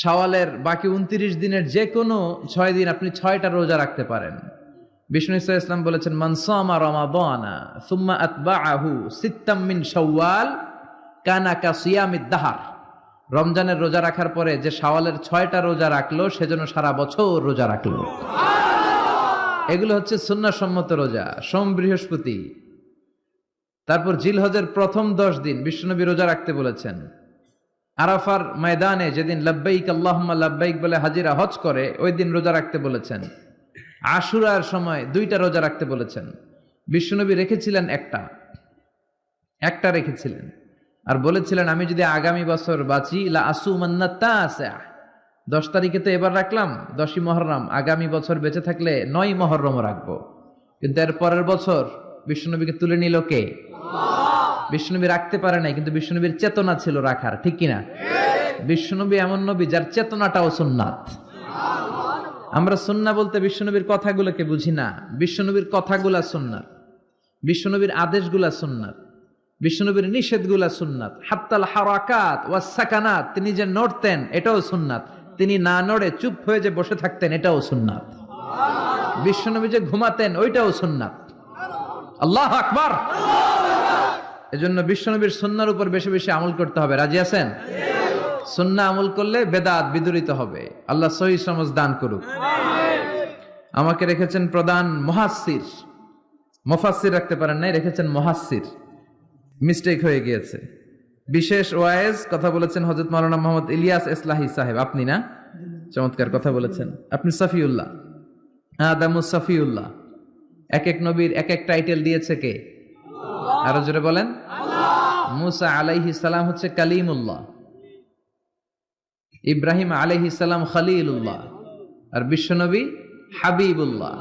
শাওয়ালের বাকি উনত্রিশ দিনের যে কোনো ছয় দিন আপনি ছয়টা রোজা রাখতে পারেন। বিষ্ণু ইসা ইসলাম বলেছেন মানসামা রমাদানা সুম্মা আতবা আহু মিন শাওয়াল কানা কা সিয়ামিদ দাহার। রমজানের রোজা রাখার পরে যে শাওয়ালের ছয়টা রোজা রাখল সেজন্য সারা বছর রোজা রাখল। এগুলো হচ্ছে সুন্নাসম্মত রোজা সোম বৃহস্পতি। তারপর জিলহজের প্রথম দশ দিন বিষ্ণুনবী রোজা রাখতে বলেছেন আরাফার ময়দানে যেদিন লাব্বাইক আল্লাহুম্মা লাব্বাইক বলে হাজিরা হজ করে, ওই দিন রোজা রাখতে বলেছেন। আশুরার সময় দুইটা রোজা রাখতে বলেছেন। বিষ্ণুনবী রেখেছিলেন একটা। একটা রেখেছিলেন। আর বলেছিলেন, আমি যদি আগামী বছর বাঁচি, লা আসু মান্নাত্তা আছে দশ তারিখে তো এবার রাখলাম, দশই মহরম। আগামী বছর বেঁচে থাকলে নয় মহরমও রাখব। কিন্তু এর পরের বছর বিষ্ণুনবীকে তুলে নিল কে? বিষ্ণুনবী রাখতে পারে নাই, কিন্তু বিষ্ণুনবীর চেতনা ছিল রাখার, ঠিক কিনা? বিষ্ণুনবী এমন নবী যার চেতনাটাও সুন্নাত। আমরা সুন্না বলতে বিষ্ণুনবীর কথাগুলোকে বুঝি না। বিষ্ণুনবীর কথাগুলা সুন্নাত, বিষ্ণুনবীর আদেশগুলা সুন্নাত, বিষ্ণুনবীর নিষেধগুলা সুন্নাত। হাত্তাল হারাকাত ওয়া সাকানাত, তিনি যে নড়তেন, এটাও সুন্নাত। তিনি না নড়ে চুপ হয়ে যে বসে থাকতেন, এটাও সুন্নাত। বিষ্ণুনবী যে ঘুমাতেন, ওইটাও সুন্নাত। আল্লাহ আকবার! এজন্য বিশ্বনবীর সুন্নার উপর বেশি বেশি আমল করতে হবে। রাজি আছেন? সুন্না আমল করলে বেদাত বিদরিত হবে। আল্লাহ সহি সমাজ দান করুক। আমাকে রেখেছেন প্রধান মহাসির মুফাসসির রাখতে পারেন নাই, রেখেছেন মহাসির মিস্টেক হয়ে গিয়েছে। বিশেষ ওয়াইজ কথা বলেছেন হজরত মাওলানা মোহাম্মদ ইলিয়াস ইসলাহি সাহেব। আপনি না? চমৎকার কথা বলেছেন। আপনি সাফিউল্লাহ। আদামু সাফিউল্লাহ। এক এক নবীর এক এক টাইটেল দিয়েছে কে? আরও জোরে বলেন। মুসা আলাইহি সালাম হচ্ছে কালিমুল্লাহ। ইব্রাহিম আলাইহি সালাম খালিলুল্লাহ। আর বিশ্বনবী হাবিবুল্লাহ।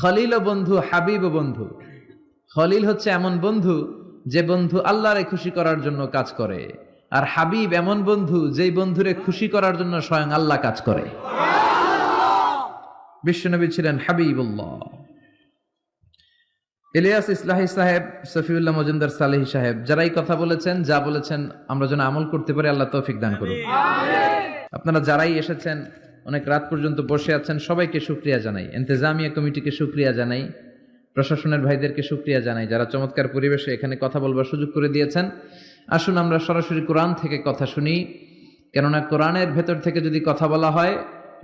খলিল বন্ধু হাবিব বন্ধু। খলিল হচ্ছে এমন বন্ধু যে বন্ধু আল্লাহরে খুশি করার জন্য কাজ করে। আর হাবিব এমন বন্ধু যেই বন্ধুরে খুশি করার জন্য স্বয়ং আল্লাহ কাজ করে। বিশ্বনবী ছিলেন হাবিবুল্লাহ। ইলিয়াস ইসলাহি সাহেব সফিউল্লাহ মজুমদার সালেহি সাহেব যারাই কথা বলেছেন যা বলেছেন আমরা যেন আমল করতে পারি আল্লাহ তৌফিক দান করুন। আপনারা যারাই এসেছেন অনেক রাত পর্যন্ত বসে আছেন সবাইকে সুক্রিয়া জানাই। এন্তেজামিয়া কমিটিকে সুক্রিয়া জানাই প্রশাসনের ভাইদেরকে সুক্রিয়া জানাই যারা চমৎকার পরিবেশে এখানে কথা বলবার সুযোগ করে দিয়েছেন। আসুন আমরা সরাসরি কোরআন থেকে কথা শুনি। কেননা কোরআনের ভেতর থেকে যদি কথা বলা হয়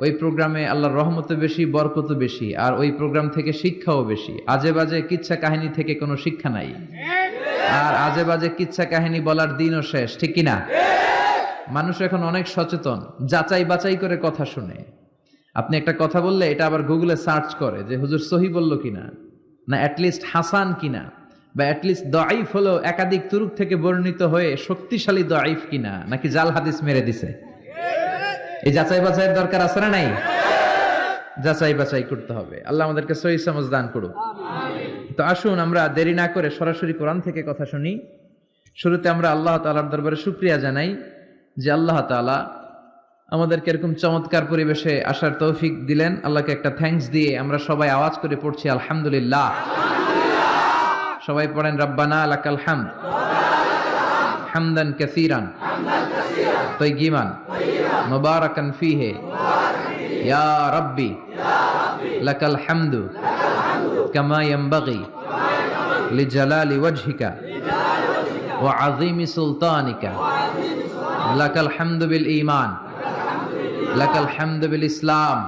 ওই প্রোগ্রামে আল্লাহর রহমত বেশি বরকত বেশি, আর ওই প্রোগ্রাম থেকে শিক্ষাও বেশি। আজে বাজে কিচ্ছা কাহিনী থেকে কোনো শিক্ষা নাই। আর আজে বাজে কিচ্ছা কাহিনী বলার দিনও শেষ, ঠিক কিনা? মানুষ এখন অনেক সচেতন, যাচাই বাছাই করে কথা শুনে। আপনি একটা কথা বললে এটা আবার গুগলে সার্চ করে যে হুজুর সহি বলল কিনা, না অ্যাটলিস্ট হাসান কিনা, বা অ্যাটলিস্ট দআইফ হলো একাধিক তুরুক থেকে বর্ণিত হয়ে শক্তিশালী দআইফ কিনা, নাকি জাল হাদিস মেরে দিছে? এই যাচাই বাছাইয়ের দরকার আছে না নাই? যাচাই বাছাই করতে হবে। আল্লাহ আমাদেরকে সহি সমাজ দান করুক। তো আসুন আমরা দেরি না করে সরাসরি কোরআন থেকে কথা শুনি। শুরুতে আমরা আল্লাহ তালার দরবারে শুক্রিয়া জানাই যে আল্লাহ তালা আমাদেরকে এরকম চমৎকার পরিবেশে আসার তৌফিক দিলেন। আল্লাহকে একটা থ্যাঙ্কস দিয়ে আমরা সবাই আওয়াজ করে পড়ছি, আলহামদুলিল্লাহ। সবাই পড়েন, রব্বানা আলাকাল হামদ। হামদান কাসীরান। তৈগিমান। মুবারাকান ফিহে। ইয়া রব্বি, লাকাল হামদু কামা ইয়ানবাগি লিজালালি ওয়াজহিকা ওয়া আযীমি সুলতানিকা। লাকাল হামদু বিল ঈমান, লাকাল হামদু বিল ইসলাম,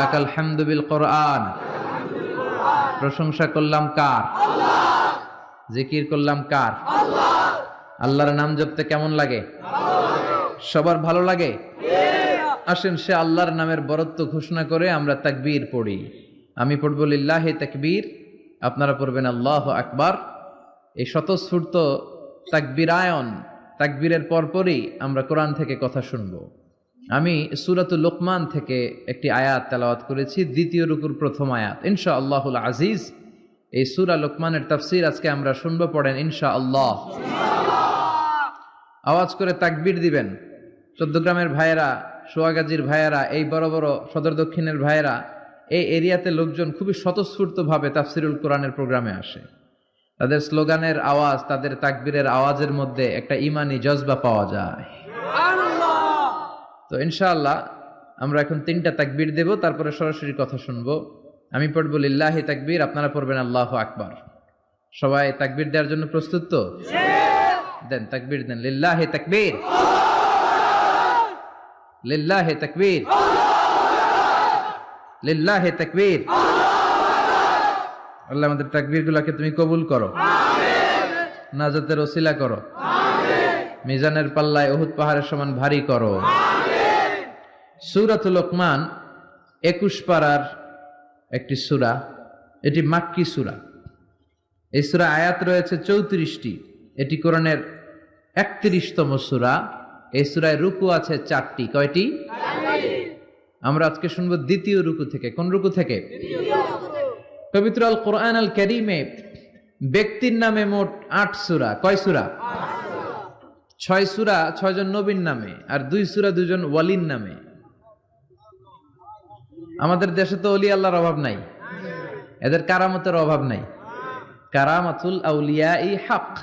লাকাল হামদু বিল কোরআন প্রশংসা করলাম কার? জিকির করলাম কার? আল্লাহর নাম জপতে কেমন লাগে? সবার ভালো লাগে? আসেন সে আল্লাহর নামের বরত্ব ঘোষণা করে আমরা তাকবীর পড়ি। আমি পড়ব লিল্লাহে তাকবীর, আপনারা পড়বেন আল্লাহ আকবার। এই স্বতঃস্ফূর্ত তাকবীরায়ন, তাকবীরের পরপরই আমরা কোরআন থেকে কথা শুনব। আমি সুরাতুল লোকমান থেকে একটি আয়াত তেলাওয়াত করেছি, দ্বিতীয় রুকুর প্রথম আয়াত। ইনশা আল্লাহুল আজিজ, এই সুরা লোকমানের তাফসির আজকে আমরা শুনব, পড়েন ইনশা আল্লাহ আওয়াজ করে তাকবীর দিবেন। চোদ্দগ্রামের ভাইয়েরা সোয়াগাজীর ভাইয়েরা এই বড় বড় সদর দক্ষিণের ভাইয়েরা এই এরিয়াতে লোকজন খুবই স্বতঃস্ফূর্তভাবে তাফসিরুল কোরআনের প্রোগ্রামে আসে। তাদের স্লোগানের আওয়াজ তাদের তাকবীরের আওয়াজের মধ্যে একটা ইমানি জজবা পাওয়া যায়। তো ইনশাআল্লাহ আমরা এখন তিনটা তাকবীর দেব তারপরে সরাসরি কথা শুনব। আমি পড়ব লিল্লাহি তাকবীর আপনারা পড়বেন আল্লাহ আকবার সবাই তাকবীর দেওয়ার জন্য প্রস্তুত তো? দেন তাকবীর দেন লিল্লাহি তাকবীর লিল্লাহি তাকবীর। লিল্লাহি তাকবীর। আল্লাহ আমাদের তাকবীর গুলাকে তুমি কবুল করো। নাজাতের ওসিলা করো। মিজানের পাল্লায় উহুদ পাহাড়ের সমান ভারী করো। সুরাতুল লোকমান একুশ পাড়ার একটি সুরা। এটি মাক্কি সুরা। এই সুরা আয়াত রয়েছে চৌত্রিশটি। এটি কোরআনের একত্রিশতম সুরা। এই সুরায় রুকু আছে চারটি। কয়টি? আমরা আজকে শুনব দ্বিতীয় রুকু থেকে। কোন রুকু থেকে? পবিত্র আল কোরআন আল ক্যারিমে ব্যক্তির নামে মোট আট সুরা। কয় সুরা? ছয় সুরা ছয়জন নবীন নামে আর দুই সুরা দুজন ওয়ালিন নামে। আমাদের দেশে তো অলি আল্লাহর অভাব নাই। এদের কারামতের অভাব নাই। কারামাতুল আউলিয়া ই হক।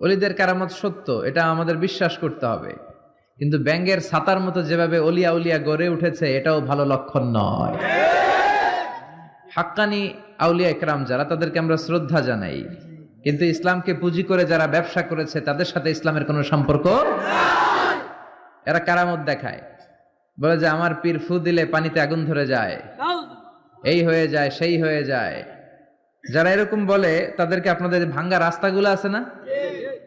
অলিদের কারামত সত্য এটা আমাদের বিশ্বাস করতে হবে। কিন্তু ব্যাঙ্গের ছাতার মতো যেভাবে অলিয়া উলিয়া গড়ে উঠেছে, এটাও ভালো লক্ষণ নয়। হাক্কানি আউলিয়া একরাম যারা, তাদেরকে আমরা শ্রদ্ধা জানাই। কিন্তু ইসলামকে পুঁজি করে যারা ব্যবসা করেছে, তাদের সাথে ইসলামের কোনো সম্পর্ক এরা কারামত দেখায়। বলে যে, আমার পীর ফু দিলে পানিতে আগুন ধরে যায়। এই হয়ে যায়, সেই হয়ে যায়। যারা এরকম বলে, তাদেরকে আপনাদের ভাঙ্গা রাস্তাগুলো আছে না?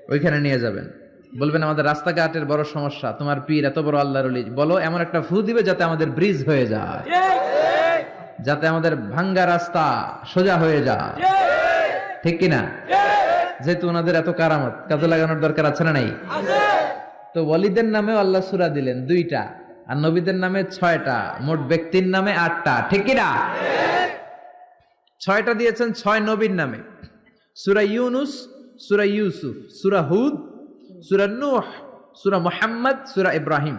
ওইখানে নিয়ে যাবেন। বলবেন, আমাদের রাস্তাঘাটের বড় সমস্যা, তোমার পীর এত বড় আল্লাহর অলি বলো, এমন একটা ফু দিবে যাতে আমাদের ব্রিজ হয়ে যায়, যাতে আমাদের ভাঙ্গা রাস্তা সোজা হয়ে যায়। ঠিক কিনা? যেহেতু ওনাদের এত কারামত, কাজে লাগানোর দরকার আছে না নাই? তো ওয়ালিদের নামেও আল্লাহ সুরা দিলেন দুইটা, আর নবীদের নামে ছয়টা, মোট ব্যক্তির নামে আটটা। ঠিক কিনা? ছয়টা দিয়েছেন ছয় নবীর নামে। সুরা ইউনুস, সুরা ইউসুফ, সুরা হুদ সুরা নূহ, সুরা মোহাম্মদ, সুরা ইব্রাহিম।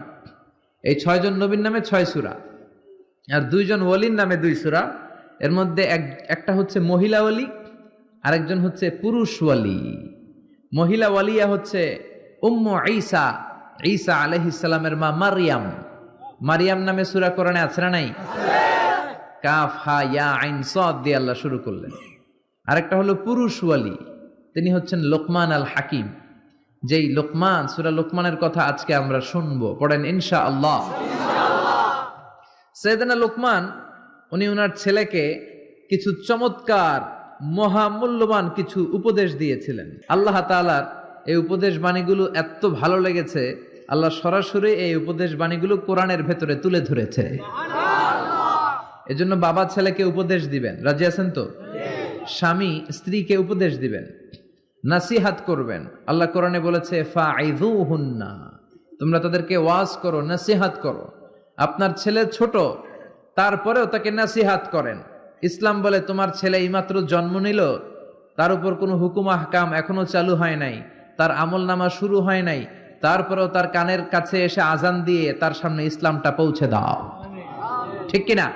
এই ছয়জন নবীর নামে ছয় সুরা। আর দুইজন ওয়ালির নামে দুই সুরা। এর মধ্যে এক, একটা হচ্ছে মহিলা ওয়ালি আরেকজন হচ্ছে পুরুষ ওয়ালি মহিলা ওয়ালিয়া হচ্ছে উম্ম ঈসা ঈসা আলহিসাল্লামের মা মারিয়াম। মারিয়াম নামে সুরা কোরআনে আছে না নাই? কাফ, হা, ইয়া, আইন, সদ দিয়ে আল্লাহ শুরু করলেন। আরেকটা হলো পুরুষ ওয়ালি তিনি হচ্ছেন লোকমান আল হাকিম। যেই লোকমান সুরা লোকমানের কথা আজকে আমরা শুনব পড়েন ইনশা আল্লাহ সৈয়দনা লোকমান উনি ওনার ছেলেকে কিছু চমৎকার মহামূল্যবান কিছু উপদেশ দিয়েছিলেন। আল্লাহ তাআলার এই উপদেশ বাণীগুলো এত ভালো লেগেছে আল্লাহ সরাসরি এই উপদেশ বাণীগুলো কোরআনের ভেতরে তুলে ধরেছে। এজন্য বাবা ছেলেকে উপদেশ দিবেন। রাজি আছেন তো? স্বামী স্ত্রীকে উপদেশ দিবেন। নাসিহাত করবেন। আল্লাহ কোরআনে বলেছে ফাইযুহুন্না তোমরা তাদেরকে ওয়াজ করো নাসিহাত করো। আপনার ছেলে ছোট তারপরেও তাকে নাসিহাত করেন। ইসলাম বলে তোমার ছেলে এইমাত্র জন্ম নিল তার উপর কোনো হুকুম আহকাম এখনও চালু হয় নাই তার আমল নামা শুরু হয় নাই তারপরেও তার কানের কাছে এসে আজান দিয়ে তার সামনে ইসলামটা পৌঁছে দাও। ঠিক কিনা?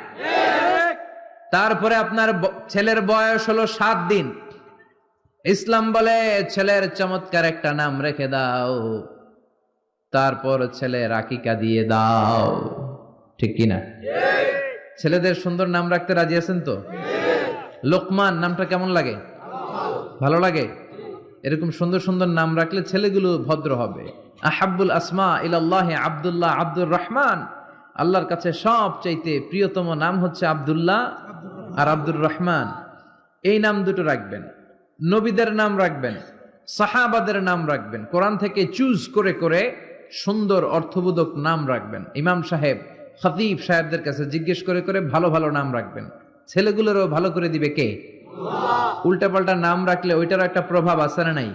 তারপরে আপনার ছেলের বয়স হলো সাত দিন। ইসলাম বলে, ছেলের চমৎকার একটা নাম রেখে দাও। তারপর ছেলে রাকিকা দিয়ে দাও। ঠিক কিনা? ছেলেদের সুন্দর নাম রাখতে রাজি আছেন তো? লোকমান, নামটা কেমন লাগে? ভালো লাগে? এরকম সুন্দর সুন্দর নাম রাখলে ছেলেগুলো ভদ্র হবে। আহাব্বুল আসমা ইলাল্লাহ আবদুল্লাহ আব্দুর রহমান। আল্লাহর কাছে সব চাইতে প্রিয়তম নাম হচ্ছে আব্দুল্লাহ আর আব্দুর রহমান। এই নাম দুটো রাখবেন। নবীদের নাম রাখবেন সাহাবাদের নাম রাখবেন কোরআন থেকে চুজ করে করে সুন্দর অর্থবোধক নাম রাখবেন। ইমাম সাহেব খতিব সাহেবদের কাছে জিজ্ঞেস করে করে ভালো ভালো নাম রাখবেন। ছেলেগুলোরও ভালো করে দিবে কে? উল্টাপাল্টা নাম রাখলে ওইটারও একটা প্রভাব আছে না নাই?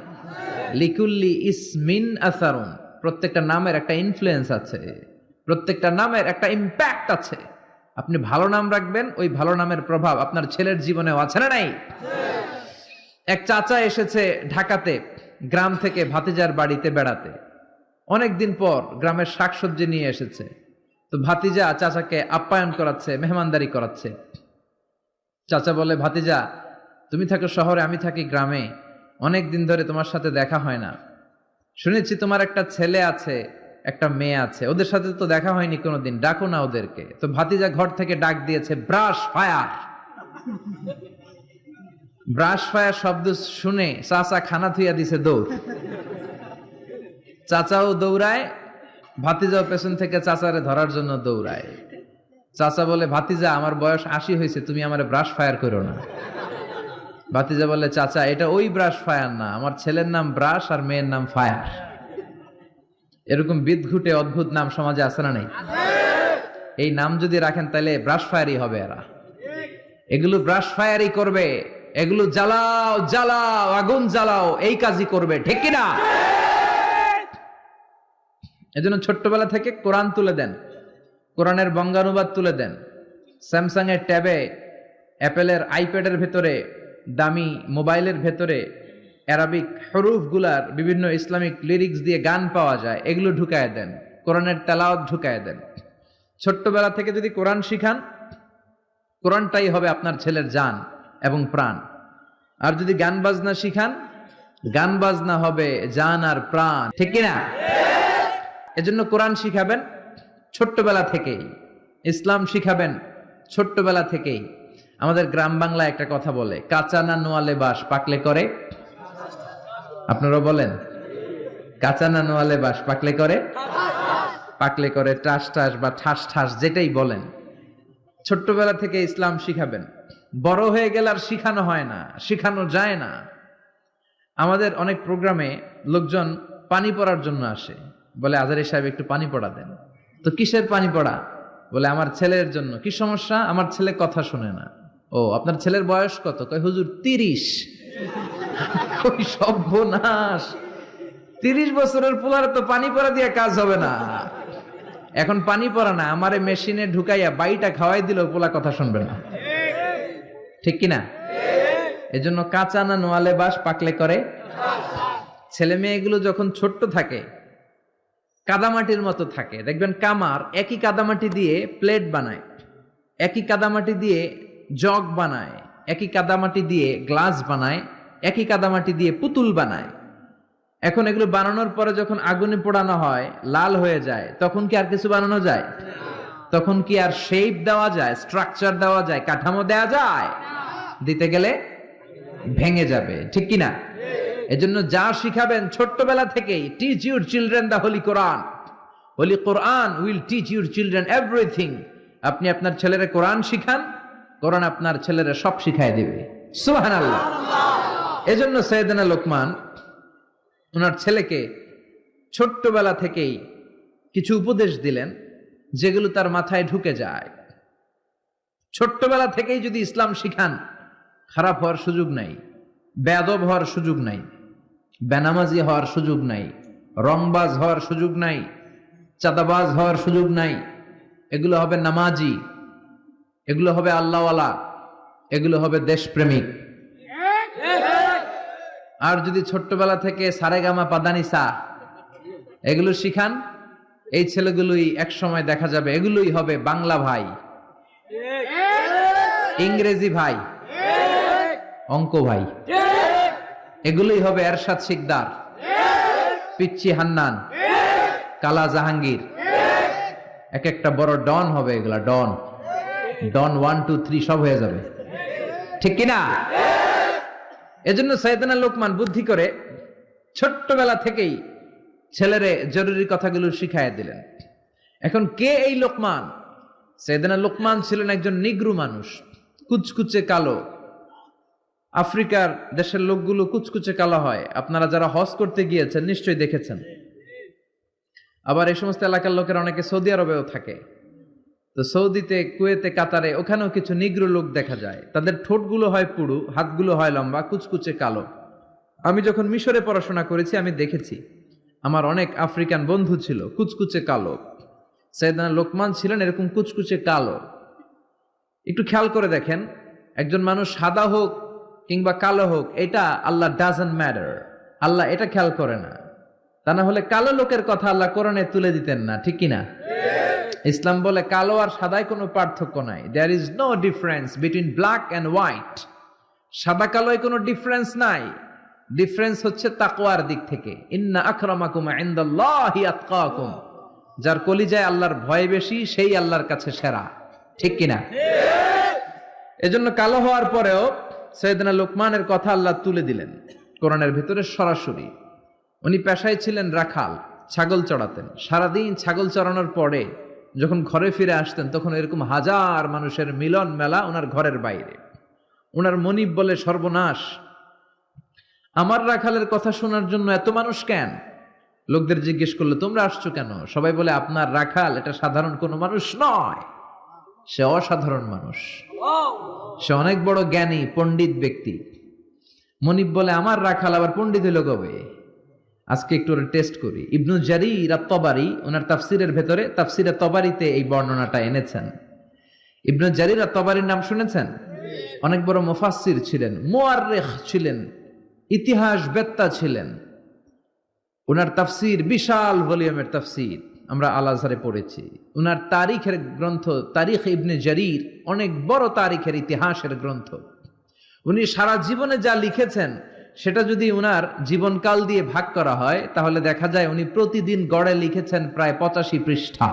লিকুল্লি ইসমিন আসারুন প্রত্যেকটা নামের একটা ইনফ্লুয়েন্স আছে প্রত্যেকটা নামের একটা ইম্প্যাক্ট আছে। আপনি ভালো নাম রাখবেন ওই ভালো নামের প্রভাব আপনার ছেলের জীবনেও আছে না নাই? এক চাচা এসেছে ঢাকাতে, গ্রাম থেকে ভাতিজার বাড়িতে বেড়াতে। অনেকদিন পর গ্রামের শাকসবজি নিয়ে এসেছে। তো ভাতিজা চাচাকে আপ্যায়ন করাচ্ছে, মেহমানদারি করাচ্ছে। চাচা বলে, ভাতিজা, তুমি থাকো শহরে, আমি থাকি গ্রামে। অনেক দিন ধরে তোমার সাথে দেখা হয় না। শুনেছি তোমার একটা ছেলে আছে, একটা মেয়ে আছে। ওদের সাথে তো দেখা হয়নি কোনোদিন। ডাকো না ওদেরকে। তো ভাতিজা ঘর থেকে ডাক দিয়েছে, ব্রাশ, ফায়ার! ব্রাশ ফায়ার শব্দ শুনে চাচা খানা থুইয়া দিছে দৌড়। চাচাও দৌড়ায়, ভাতিজাও পেছন থেকে চাচারে ধরার জন্য দৌড়ায়। চাচা বলে, ভাতিজা, আমার বয়স আশি হয়েছে তুমি আমার ব্রাশ ফায়ার করো না। ভাতিজা বলে, চাচা, এটা ওই ব্রাশ ফায়ার না, আমার ছেলের নাম ব্রাশ আর মেয়ের নাম ফায়ার। এরকম বিদঘুটে অদ্ভুত নাম সমাজে আছে না নেই? এই নাম যদি রাখেন তাহলে ব্রাশ ফায়ারই হবে এরা। এগুলো ব্রাশ ফায়ারই করবে। এগুলো জ্বালাও জ্বালাও, আগুন জ্বালাও, এই কাজই করবে, ঠিক কিনা? এজন্য ছোট্টবেলা থেকে কোরআন তুলে দেন, কোরআনের বঙ্গানুবাদ তুলে দেন স্যামসাং এর ট্যাবে, অ্যাপেলের আইপ্যাডের ভেতরে, দামি মোবাইলের ভেতরে, অ্যারাবিক হরুফগুলার বিভিন্ন ইসলামিক লিরিক্স দিয়ে গান পাওয়া যায়, এগুলো ঢুকায় দেন, কোরআনের তেলাওয়াত ঢুকায় দেন। ছোট্টবেলা থেকে যদি কোরআন শিখান, কোরআনটাই হবে আপনার ছেলের জান। এবং প্রাণ। আর যদি গান বাজনা শিখান, গান বাজনা হবে জান আর প্রাণ। ঠিক কিনা? এজন্য কোরআন শিখাবেন ছোট্টবেলা থেকেই। ইসলাম শিখাবেন ছোট্টবেলা থেকেই। আমাদের গ্রাম বাংলা একটা কথা বলে, কাঁচা না নোয়ালে বাস পাকলে করে? আপনারা বলেন, কাঁচা না নোয়ালে বাস পাকলে করে? পাকলে করে টাস টাস বা ঠাস ঠাস যেটাই বলেন। ছোট্টবেলা থেকে ইসলাম শিখাবেন। বড় হয়ে গেলে আর শিখানো হয় না, শিখানো যায় না। আমাদের অনেক প্রোগ্রামে লোকজন পানি পড়ার জন্য আসে, বলে, আজারি সাহেব, একটু পানি পড়া দেন। তো কিসের পানি পড়া? বলে, আমার ছেলের জন্য। কি সমস্যা? আমার ছেলে কথা শুনে না। ও, আপনার ছেলের বয়স কত? কয়, হুজুর, তিরিশ। ওই সর্বনাশ! তিরিশ বছরের পোলার তো পানি পড়া দিয়ে কাজ হবে না। এখন পানি পড়া না, আমারে মেশিনে ঢুকাইয়া বাইটা খাওয়াই দিল পোলা কথা শুনবে না। ঠিক কিনা? এজন্য কাঁচা না নোয়ালে বাস পাকলে করে? ছেলে মেয়েগুলো যখন ছোট্ট থাকে কাদামাটির মতো থাকে। দেখবেন কামার একই কাদামাটি দিয়ে প্লেট বানায় একই কাদামাটি দিয়ে জগ বানায় একই কাদামাটি দিয়ে গ্লাস বানায় একই কাদামাটি দিয়ে পুতুল বানায়। এখন এগুলো বানানোর পরে যখন আগুনে পোড়ানো হয় লাল হয়ে যায় তখন কি আর কিছু বানানো যায়? তখন কি আর শেপ দেওয়া যায় স্ট্রাকচার দেওয়া যায়, কাঠামো দেওয়া যায়? দিতে গেলে ভেঙে যাবে, ঠিক কিনা? এজন্য যা শিখাবেন ছোট্টবেলা থেকেই teach your children the holy Quran holy Quran will teach your children everything আপনি আপনার ছেলেরা কোরআন শিখান কোরআন আপনার ছেলেরা সব শিখাই দেবে। সুহান আল্লাহ এজন্য সৈয়দনা লোকমান ওনার ছেলেকে ছোট্টবেলা থেকেই কিছু উপদেশ দিলেন। যেগুলো তার মাথায় ঢুকে যায়। ছোট্টবেলা থেকেই যদি ইসলাম শিখান, খারাপ হওয়ার সুযোগ নাই বেদব হওয়ার সুযোগ নাই, বেনামাজি হওয়ার সুযোগ নাই রংবাজ হওয়ার সুযোগ নাই, চাঁদাবাজ হওয়ার সুযোগ নাই, এগুলো হবে নামাজি, এগুলো হবে আল্লাহওয়ালা, এগুলো হবে দেশপ্রেমিক। আর যদি ছোট্টবেলা থেকে সারেগামা পাদানিসা, এগুলো শিখান এই ছেলেগুলোই এক সময় দেখা যাবে। এগুলোই হবে বাংলা ভাই। ইংরেজি ভাই। অঙ্ক ভাই। এগুলোই হবে এরশাদ শিকদার। পিচ্ছি হান্নান। কালা জাহাঙ্গীর। এক একটা বড় ডন হবে এগুলা, don. Don one two three সব হয়ে যাবে। ঠিক কিনা এজন্য সৈয়দনা লোকমান বুদ্ধি করে ছোট্টবেলা থেকেই ছেলেরে জরুরি কথাগুলো শিখাইয়া দিলেন। এখন কে এই লোকমান? সৈয়দনা লোকমান ছিলেন একজন নিগ্রু মানুষ, কুচকুচে কালো। আফ্রিকার দেশের লোকগুলো কুচকুচে কালো হয়। আপনারা যারা হজ করতে গিয়েছেন নিশ্চয়ই দেখেছেন। আবার এই সমস্ত এলাকার লোকের অনেকে সৌদি আরবেও থাকে। তো সৌদিতে, কুয়েতে, কাতারে ওখানেও কিছু নিগ্র লোক দেখা যায়। তাদের ঠোঁটগুলো হয় পুরু, হাতগুলো হয় লম্বা, কুচকুচে কালো। আমি যখন মিশরে পড়াশোনা করেছি, আমি দেখেছি আমার অনেক আফ্রিকান বন্ধু ছিল, কুচকুচে কালো। সৈয়দানা লোকমান ছিলেন এরকম কুচকুচে কালো। একটু খেয়াল করে দেখেন, একজন মানুষ সাদা হোক কিংবা কালো হোক, এটা আল্লাহ ডাজেন্ট ম্যাটার আল্লাহ এটা খেয়াল করে না। তা না হলে কালো লোকের কথা আল্লাহ কোরআনে তুলে দিতেন না, ঠিক কিনা? ইসলাম বলে কালো আর সাদায় কোনো পার্থক্য নাই। There is no difference between black and white সাদা কালোয় কোনো ডিফারেন্স নাই। ডিফারেন্স হচ্ছে তাকওয়ার দিক থেকে। ইন্না আকরামাকুম ইনদাল্লাহি আতকাকুম। যার কলিজায় আল্লাহর ভয় বেশি, সেই আল্লাহর কাছে সেরা। ঠিক কিনা? এজন্য কালো হওয়ার পরেও সৈয়দনা লোকমানের কথা আল্লাহ তুলে দিলেন। কোরআনের ভিতরে সরাসরি। উনি পেশায় ছিলেন রাখাল, ছাগল চড়াতেন। সারাদিন ছাগল চড়ানোর পরে যখন ঘরে ফিরে আসতেন, তখন এরকম হাজার মানুষের মিলন মেলা ওনার ঘরের বাইরে। ওনার মনিব বলে সর্বনাশ আমার রাখালের কথা শোনার জন্য এত মানুষ কেন? লোকদের জিজ্ঞেস করল তোমরা আসছো কেন? সবাই বলে আপনার রাখাল এটা সাধারণ কোনো মানুষ নয়। সে অসাধারণ মানুষ। সে অনেক বড় জ্ঞানী পণ্ডিত ব্যক্তি। মনিব বলে আমার রাখাল আবার পণ্ডিত হইল কবে? আজকে একটু টেস্ট করি। ইবনু জারির তবারি ওনার তাফসিরের ভেতরে তাফসিরে তবারিতে এই বর্ণনাটা এনেছেন। ইবনু জারির তবারির নাম শুনেছেন? অনেক বড় মুফাসসির ছিলেন মোয়াররেখ ছিলেন। ইতিহাস বেত্তা ছিলেন। ওনার তাফসির বিশাল ভলিউমের তাফসির আমরা আল আজহারে পড়েছি। ওনার তারিখের গ্রন্থ তারিখ ইবনে জারির অনেক বড় তারিখের ইতিহাসের গ্রন্থ। উনি সারা জীবনে যা লিখেছেন সেটা যদি উনার জীবনকাল দিয়ে ভাগ করা হয় তাহলে দেখা যায় উনি প্রতিদিন গড়ে লিখেছেন প্রায় পঁচাশি পৃষ্ঠা।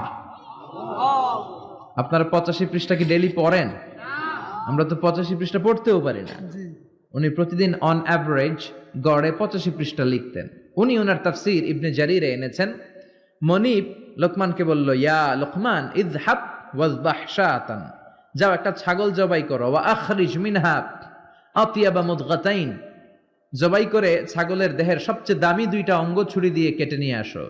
আপনারা পঁচাশি পৃষ্ঠা কি ডেলি পড়েন? আমরা তো পঁচাশি পৃষ্ঠা পড়তেও পারি না। উনি প্রতিদিন অন অ্যাভারেজ গড়ে পঁচাশি পৃষ্ঠা লিখতেন। উনি ওনার তাফসির ইবনে জারিরে এনেছেন। মনিব লোকমানকে বলল, ইয়া লোকমান ইজহাব ওয়াজবাহ শাতান যাও একটা ছাগল জবাই করো, ওয়া আখরিজ মিনহা আতিয়াবা মুদগাতাইন। জবাই করে ছাগলের দেহের সবচেয়ে দামি দুইটা অঙ্গ ছুরি দিয়ে কেটে নিয়ে আসো।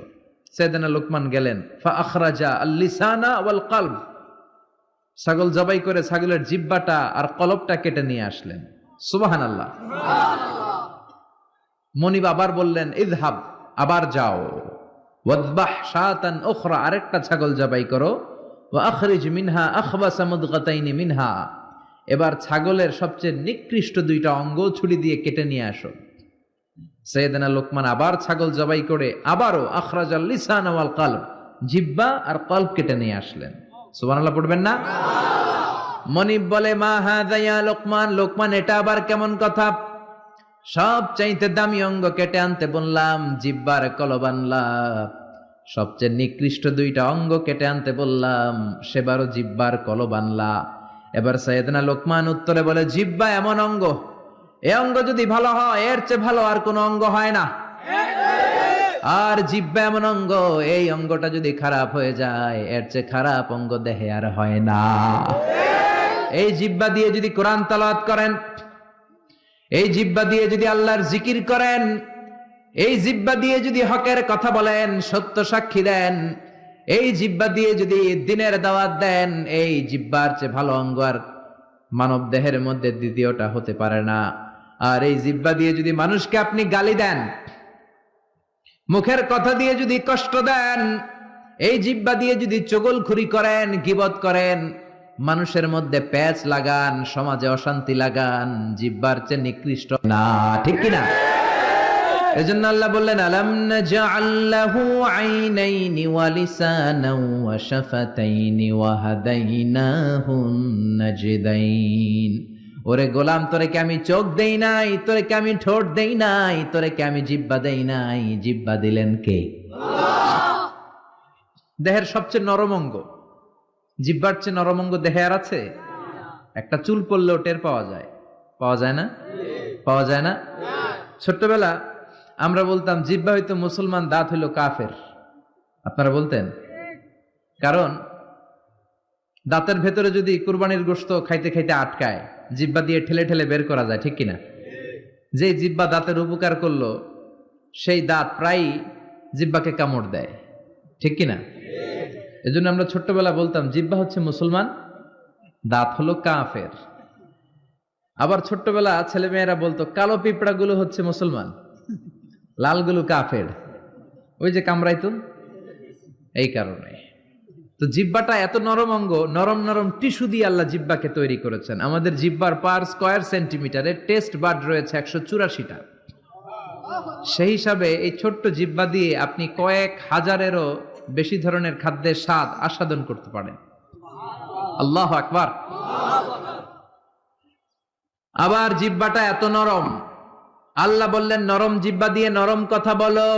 সেদানা লোকমান গেলেন, ফা আখরাজা আল্লিসানা ওয়াল কলব ছাগল জবাই করে ছাগলের জিব্বাটা আর কলবটা কেটে নিয়ে আসলেন। সুবাহান আল্লাহ মনিব আবার বললেন ইদহাব আবার যাও। ওয়াদবাহ শাতান আরেকটা ছাগল জবাই করো। আখরিজ মিনহা মিনহা। এবার ছাগলের সবচেয়ে নিকৃষ্ট দুইটা অঙ্গ ছুরি দিয়ে কেটে নিয়ে আসো। সৈয়দনা লোকমান আবার ছাগল জবাই করে আবারও আখরাজাল লিসান ওয়াল কলব জিব্বা আর কলব কেটে নিয়ে আসলেন। সুবহানাল্লাহ, পড়বেন না? মনিব বলে, মা হাদায়া লোকমান লোকমান, এটা আবার কেমন কথা? সব চাইতে দামি অঙ্গ কেটে আনতে বললাম, জিব্বার কলব আনলাম। সবচেয়ে নিকৃষ্ট দুইটা অঙ্গ কেটে আনতে বললাম, সেবারও জিব্বার কলব আনলা। এবার সৈয়দনা লোকমান উত্তরে বলে, জিব্বা এমন অঙ্গ, এ অঙ্গ যদি ভালো হয়, এর চেয়ে ভালো আর কোনো অঙ্গ হয় না। আর জিব্বা এমন অঙ্গ, এই অঙ্গটা যদি খারাপ হয়ে যায়, এর চেয়ে খারাপ অঙ্গ দেহে আর হয় না। এই জিব্বা দিয়ে যদি কোরআন তালাত করেন, এই জিব্বা দিয়ে যদি আল্লাহর জিকির করেন, এই জিব্বা দিয়ে যদি হকের কথা বলেন, সত্য সাক্ষী দেন, এই জিব্বা দিয়ে যদি দিনের দাওয়াত দেন, এই জিব্বার চেয়ে ভালো অঙ্গ আর মানব দেহের মধ্যে দ্বিতীয়টা হতে পারে না। আর এই জিব্বা দিয়ে যদি মানুষকে আপনি গালি দেন, মুখের কথা দিয়ে যদি কষ্ট দেন, এই জিব্বা দিয়ে যদি চগল চগলখুরি করেন, গিবত করেন মানুষের মধ্যে প্যাচ লাগান সমাজে অশান্তি লাগান জিব্বার চেয়ে নিকৃষ্ট না ঠিক কিনা? এজন্য আল্লাহ বললেন আলাম নাজআল্লাহু আইনাইনি ওয়া লিসানাও ওয়া শাফাতাইনি ওয়া হাদাইনাহু নাজদাইন। ওরে গোলাম তোরে কি আমি চোখ দেই নাই? তোরে কি আমি ঠোঁট দেই নাই? তোরে কি আমি জিব্বা দেই নাই? জিব্বা দিলেন কে? দেহের সবচেয়ে নরম অঙ্গ। জিব্বার চেয়ে নরম অঙ্গ দেহে আর আছে? একটা চুল পড়লেও টের পাওয়া যায়। পাওয়া যায় না? পাওয়া যায় না? ছোট্টবেলা আমরা বলতাম, জিব্বা হইতো মুসলমান, দাঁত হইল কাফের। আপনারা বলতেন? কারণ দাঁতের ভেতরে যদি কুরবানির গোস্ত খাইতে খাইতে আটকায়, জিব্বা দিয়ে ঠেলে ঠেলে বের করা যায়, ঠিক কিনা? যে জিব্বা দাঁতের উপকার করল, সেই দাঁত প্রায়ই জিব্বাকে কামড় দেয়, ঠিক কিনা? এজন্য আমরা ছোট্টবেলা বলতাম জিব্বা হচ্ছে মুসলমান, দাঁত হলো কাফের। আবার ছোট্টবেলা ছেলে মেয়েরা বলতো, কালো পিঁপড়া গুলো হচ্ছে মুসলমান, লালগুলো কাফের। ওই যে কামড়াইতো এই কারণে। তো জিব্বাটা এত নরম অঙ্গ, নরম নরম টিস্যু দিয়ে আল্লাহ জিব্বাকে তৈরি করেছেন। আমাদের জিব্বার পার স্কোয়ার সেন্টিমিটারে টেস্ট বার্ড রয়েছে একশো চুরাশিটা। সেই হিসাবে এই ছোট্ট জিব্বা দিয়ে আপনি কয়েক হাজারেরও বেশি ধরনের খাদ্যের স্বাদ আস্বাদন করতে পারেন আল্লাহ আকবার। আবার জিব্বাটা এত নরম। আল্লাহ বললেন, নরম জিব্বা দিয়ে নরম কথা বলো।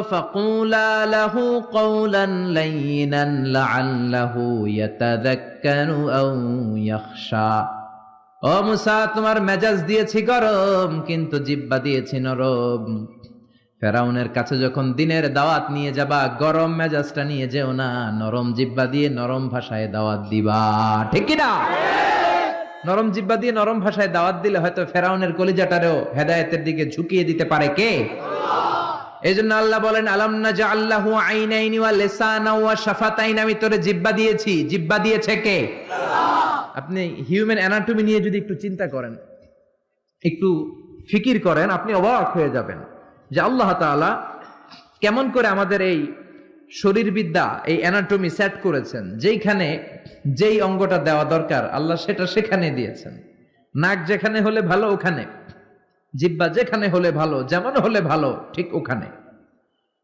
ও মুসা, তোমার মেজাজ দিয়েছি গরম, কিন্তু জিব্বা দিয়েছি নরম। ফেরাউনের কাছে যখন দিনের দাওয়াত নিয়ে যাবা, গরম মেজাজটা নিয়ে যেও না, নরম জিব্বা দিয়ে নরম ভাষায় দাওয়াত দিবা। ঠিক না নরম জিব্বা দিয়ে নরম ভাষায় দাওয়াত দিলে হয়তো ফেরাউনের কলিজাটারেও হেদায়েতের দিকে ঝুঁকিয়ে দিতে পারে কে? এই জন্য আল্লাহ বলেন, আলাম না যে আল্লাহু আইনাইনি ওয়া লিসানা ওয়া শাফাতাইন? আমি তোরে জিব্বা দিয়েছি। জিব্বা দিয়েছে কে? আপনি হিউম্যান অ্যানাটমি নিয়ে যদি একটু চিন্তা করেন, একটু ফিকির করেন, আপনি অবাক হয়ে যাবেন। যে আল্লাহ তাআলা কেমন করে আমাদের এই শরীরবিদ্যা, এই অ্যানাটমি সেট করেছেন, যেইখানে যেই অঙ্গটা দেওয়া দরকার, আল্লাহ সেটা সেখানে দিয়েছেন। নাক যেখানে হলে ভালো, ওখানে। জিব্বা যেখানে হলে ভালো, যেমন হলে ভালো, ঠিক ওখানে।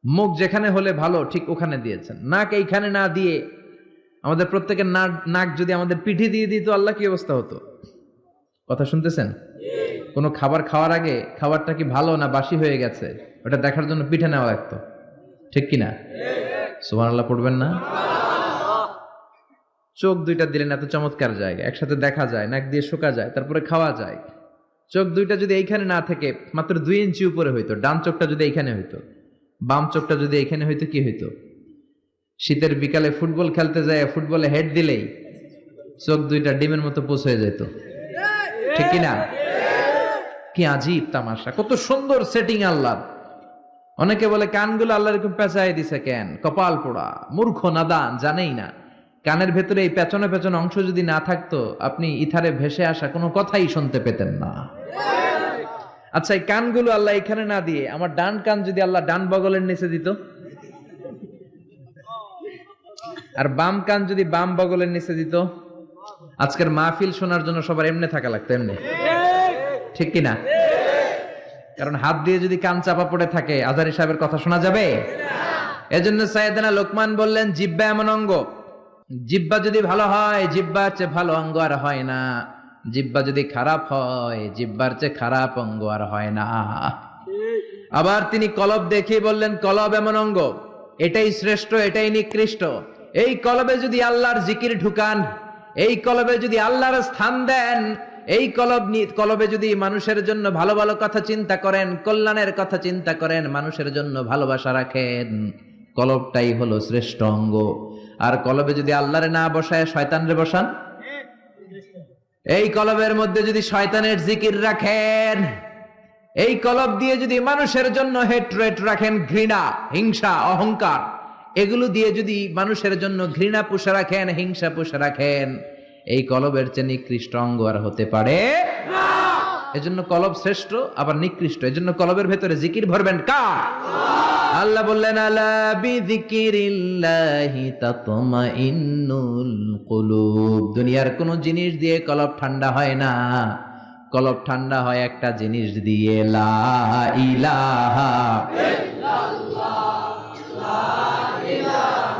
মুখ যেখানে হলে ভালো, ঠিক ওখানে দিয়েছেন। নাক এইখানে না দিয়ে আমাদের প্রত্যেকের নাক নাক যদি আমাদের পিঠে দিয়ে দিত, আল্লাহ কি অবস্থা হতো? কথা শুনতেছেন? কোনো খাবার খাওয়ার আগে খাবারটা কি ভালো না বাসি হয়ে গেছে? ওটা দেখার জন্য পিঠে নেওয়া লাগতো ঠিক কিনা? সুমান আল্লাহ পড়বেন না? চোখ দুইটা দিলেন এত চমৎকার জায়গা। একসাথে দেখা যায়, নাক দিয়ে শোকা যায়, তারপরে খাওয়া যায়। চোখ দুইটা যদি এইখানে না থেকে, মাত্র দুই ইঞ্চি উপরে হইতো, ডান চোখটা যদি এইখানে হইতো, বাম চোখটা যদি এইখানে হইতো, কি হইতো? শীতের বিকালে ফুটবল খেলতে যায়, ফুটবলে হেড দিলেই চোখ দুইটা ডিমের মতো হয়ে যেত। ঠিক কিনা? কি আজীব তামাশা, কত সুন্দর সেটিং আল্লাহ অনেকে বলে, কানগুলো আল্লাহ এরকম পেঁচাই দিছে কেন? কপাল পোড়া, মূর্খ, নাদান, জানেই না। কানের ভেতরে এই পেছনে পেছনে অংশ যদি না থাকতো, আপনি ইথারে ভেসে আসা কোনো কথাই শুনতে পেতেন না। আচ্ছা এই কানগুলো আল্লাহ এখানে না দিয়ে, আমার ডান কান যদি আল্লাহ ডান বগলের নিচে দিত? আর বাম কান যদি বাম বগলের নিচে দিত? আজকের মাহফিল শোনার জন্য সবার এমনি থাকা লাগতো, এমনি। ঠিক কিনা? কারণ হাত দিয়ে যদি কান চাপা পড়ে থাকে, আজারি সাহেবের কথা শোনা যাবে? এজন্য সাইয়েদনা লোকমান বললেন, জিব্বা এমন অঙ্গ। জিব্বা যদি ভালো হয়, জিব্বার চেয়ে ভালো অঙ্গ আর হয় না। জিব্বা যদি খারাপ হয়, জিব্বার চেয়ে খারাপ অঙ্গ আর হয় না। আবার তিনি কলব দেখিয়ে বললেন, কলব এমন অঙ্গ। এটাই শ্রেষ্ঠ, এটাই নিকৃষ্ট। এই কলবে যদি আল্লাহর জিকির ঢুকান, এই কলবে যদি আল্লাহর স্থান দেন এই কলব কলবে যদি মানুষের জন্য ভালো ভালো কথা চিন্তা করেন, কল্যাণের কথা চিন্তা করেন, মানুষের জন্য ভালোবাসা রাখেন, কলবটাই হলো শ্রেষ্ঠ অঙ্গ। আর কলবে যদি আল্লাহরে না বসায়, শয়তানরে বসান? এই কলবের মধ্যে যদি শয়তানের জিকির রাখেন, এই কলব দিয়ে যদি মানুষের জন্য হেট্রেট রাখেন, ঘৃণা, হিংসা, অহংকার, এগুলো দিয়ে যদি মানুষের জন্য ঘৃণা পুষে রাখেন হিংসা পুষে রাখেন এই কলবের চেয়ে নিকৃষ্ট অঙ্গ আর হতে পারে এজন্য কলব শ্রেষ্ঠ, আবার নিকৃষ্ট। এজন্য কলবের ভেতরে জিকির ভরবেন কার? আল্লাহ বললেন, আলা বিযিকিরিল্লাহি তাতমাইন্নুল কুলুব। দুনিয়ার কোন জিনিস দিয়ে কলব ঠান্ডা হয় না। কলব ঠান্ডা হয় একটা জিনিস দিয়ে, লা ইলাহা ইল্লাল্লাহ। লা ইলাহা